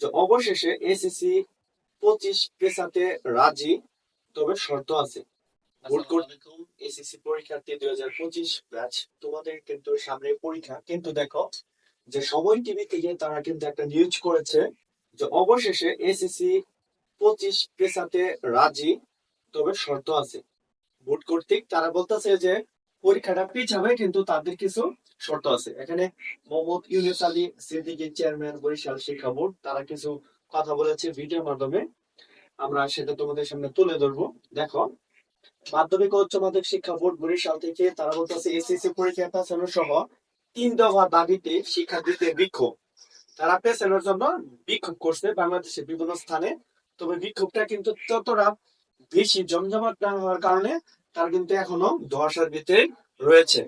যে অবশেষে এসএসসি পঁচিশ পেশাতে রাজি তবে শর্ত আছে। এসএসসি পরীক্ষার্থী দুই হাজার পঁচিশ ব্যাচ তোমাদের কিন্তু সামনে পরীক্ষা। কিন্তু দেখো যে সময় টিভি থেকে তারা কিন্তু একটা নিউজ করেছে যে অবশেষে এসএসসি পঁচিশ পেশাতে রাজি তবে শর্ত আছে। বোর্ড কর্তৃক তারা বলতেছে যে পরীক্ষাটা পিছাবে কিন্তু তাদের কিছু শর্ত আছে। এখানে মোহাম্মদ ইউনুস আলী সিদ্দিকী চেয়ারম্যান, বরিশাল শিক্ষা বোর্ড, তারা কিছু কথা বলেছে ভিডিওর মাধ্যমে। আমরা সেটা তোমাদের সামনে তুলে ধরবো। দেখো, মাধ্যমিক ও উচ্চ মাধ্যমিক শিক্ষা বোর্ড বরিশাল থেকে, তারা বলতেছে এসএসসি পরীক্ষা পেছানো সহ তিন দফা দাবিতে শিক্ষার্থীদের বিক্ষোভ। তারা পেছানোর জন্য বিক্ষোভ করছে বাংলাদেশের বিভিন্ন স্থানে। তবে বিক্ষোভটা কিন্তু ততটা বেশি জমজমাট না হওয়ার কারণে তার কিন্তু এখনও ধোয়াশার ভিতরে রয়েছে।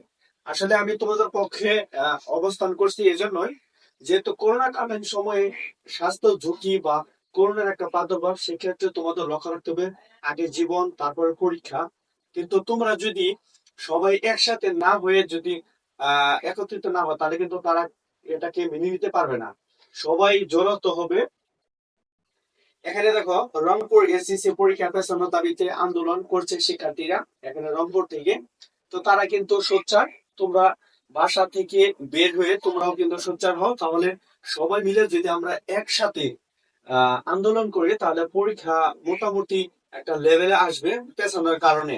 আসলে আমি তোমাদের পক্ষে অবস্থান করছি এই জন্যই যেহেতু করোনা কালীন সময়ে স্বাস্থ্য ঝুঁকি বা করোনার একটা প্রাদুর্ভাব, সেক্ষেত্রে তোমাদের লক্ষ্য রাখতে হবে আগে জীবন, তারপরে পরীক্ষা। কিন্তু তোমরা যদি সবাই একসাথে না হয়ে যদি আহ একত্রিত না হয় তাহলে কিন্তু তারা এটাকে মেনে নিতে পারবে না। সবাই জড়ত হবে এখানে দেখো, রংপুর এসএসসি পরীক্ষা পেছানোর দাবিতে আন্দোলন করছে শিক্ষার্থীরা, এখানে রংপুর থেকে। তো তারা কিন্তু সোচ্চার, তোমরা বাসা থেকে বের হয়ে তোমরাও কিন্তু সোচ্চার হও। তাহলে সবাই মিলে যদি আমরা একসাথে আন্দোলন করি, তাহলে পরীক্ষা মোটামুটি একটা লেভেলে আসবে পেছানোর কারণে।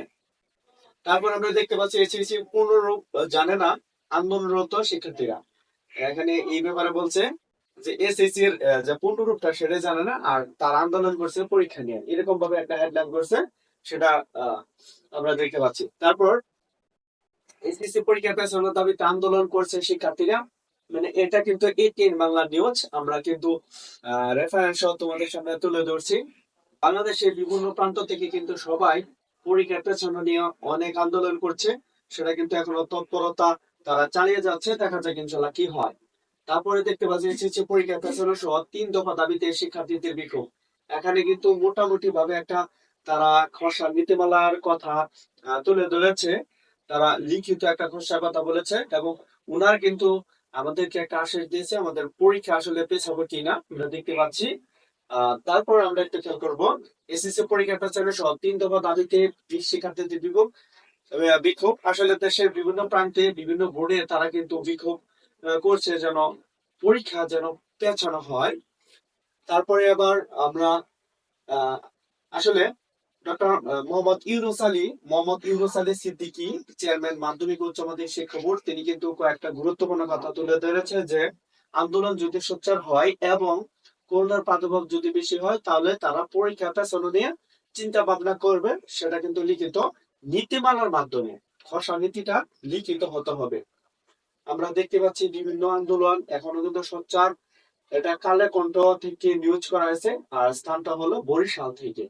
তারপর আমরা দেখতে পাচ্ছি এসএসসি পুনরূপ জানে না আন্দোলনরত শিক্ষার্থীরা। এখানে এই ব্যাপারে বলছে যে এসএসসি এর যে পূর্ণরূপটা সেটা জানে না, আর তার আন্দোলন করছে পরীক্ষা নিয়ে। এরকম ভাবে একটা হেডলাইন করছে, সেটা আমরা দেখতে পাচ্ছি। তারপর এসএসসি পরীক্ষা পেছানোর দাবিতে আন্দোলন করছে শিক্ষার্থীরা। মানে এটা কিন্তু এটিএন বাংলা নিউজ আমরা কিন্তু রেফারেন্স সহ তোমাদের সামনে তুলে ধরছি। বাংলাদেশের বিভিন্ন প্রান্ত থেকে কিন্তু সবাই পরীক্ষা পেছানো নিয়ে অনেক আন্দোলন করছে। সেটা কিন্তু এখনও তৎপরতা তারা চালিয়ে যাচ্ছে, দেখা যাক ইনশাল্লাহ কি হয়। তারপরে দেখতে পাচ্ছি এসেছে পরীক্ষা পেছানো সহ তিন দফা দাবিতে শিক্ষার্থীদের বিক্ষোভ। এখানে কিন্তু মোটামুটি ভাবে একটা তারা খসড়া নীতিমালার কথা তুলে ধরেছে। তারা লিখিত একটা খসড়া কথা বলেছে এবং উনার কিন্তু আমাদেরকে একটা আশ্বাস দিয়েছে, আমাদের পরীক্ষা আসলে পেছাবো কিনা আমরা দেখতে পাচ্ছি। তারপর আমরা একটা খেয়াল করব, এসএসসি পরীক্ষা পেছানো সহ তিন দফা দাবিতে শিক্ষার্থীদের বিক্ষোভ বিক্ষোভ। আসলে দেশের বিভিন্ন প্রান্তে বিভিন্ন বোর্ডে তারা কিন্তু বিক্ষোভ করছে যেন পরীক্ষা যেন পেছানো হয়। তারপরে আবার আমরা আসলে ডক্টর মোহাম্মদ ইউনুস আলী, মোহাম্মদ ইউনুস আলী সিদ্দিকী, চেয়ারম্যান মাধ্যমিক উচ্চ মাধ্যমিক শিক্ষা বোর্ড, তিনি কিন্তু কয়েকটা গুরুত্বপূর্ণ কথা তুলে ধরেছে যে আন্দোলন যদি সোচ্চার হয় এবং করোনার প্রাদুর্ভাব যদি বেশি হয়, তাহলে তারা পরীক্ষা পেছানো নিয়ে চিন্তা ভাবনা করবে, সেটা কিন্তু লিখিত নীতিমালার মাধ্যমে, খসড়া নীতিটা লিখিত হতে হবে। আমরা দেখতে পাচ্ছি বিভিন্ন আন্দোলন, এখনও কিন্তু সোচ্চার। এটা কালে কণ্ঠ থেকে নিউজ করা হয়েছে, আর স্থানটা হলো বরিশাল থেকে।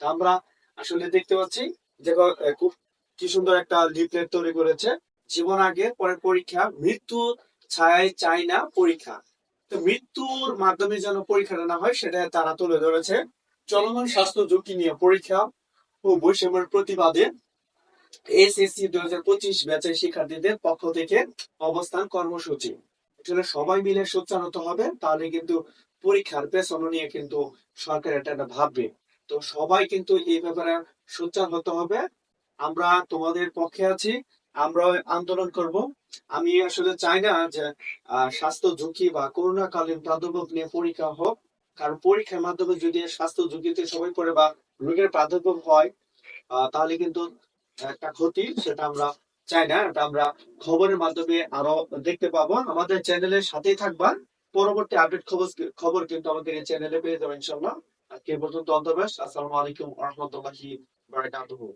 তা আমরা আসলে দেখতে পাচ্ছি যে খুব কি সুন্দর একটা লিফলেট তৈরি করেছে। জীবন আগে পরে পরীক্ষা, মৃত্যু ছায় চাই না পরীক্ষা। তো মৃত্যুর মাধ্যমে যেন পরীক্ষাটা না হয় সেটা তারা তুলে ধরেছে। চলমান স্বাস্থ্য ঝুঁকি নিয়ে পরীক্ষা ও বৈষম্যের প্রতিবাদে এসএসসি দুই হাজার পঁচিশ ব্যাচের শিক্ষার্থীদের পক্ষ থেকে অবস্থান কর্মসূচি। আসলে সবাই মিলে সোচ্চার হতে হবে, তাহলে কিন্তু পরীক্ষার নিয়ে কিন্তু সরকার এটা ভাববে। তো সবাই কিন্তু এই ব্যাপারে সোচ্চার হতে হবে। আমরা তোমাদের পক্ষে আছি আমরা আন্দোলন করব। আমি আসলে চাই না যে স্বাস্থ্য ঝুঁকি বা করোনা কালীন প্রাদুর্ভাব নিয়ে পরীক্ষা হোক, কারণ পরীক্ষার মাধ্যমে যদি স্বাস্থ্য ঝুঁকিতে সবাই পড়ে বা রোগের প্রাদুর্ভাব হয় তাহলে কিন্তু একটা ক্ষতি সেটা আমরা চাই না, এটা আমরা খবরের মাধ্যমে আরও দেখতে পাবো। আমাদের চ্যানেলের সাথেই থাকবেন। পরবর্তী আপডেট খবর খবর কিন্তু আমাদের এই চ্যানেলে পেয়ে যাবেন ইনশাল্লাহ আজকে পর্যন্ত অন্তবেশ আসসালামু আলাইকুম রহমতুল্লাহি বারাকাতুহু।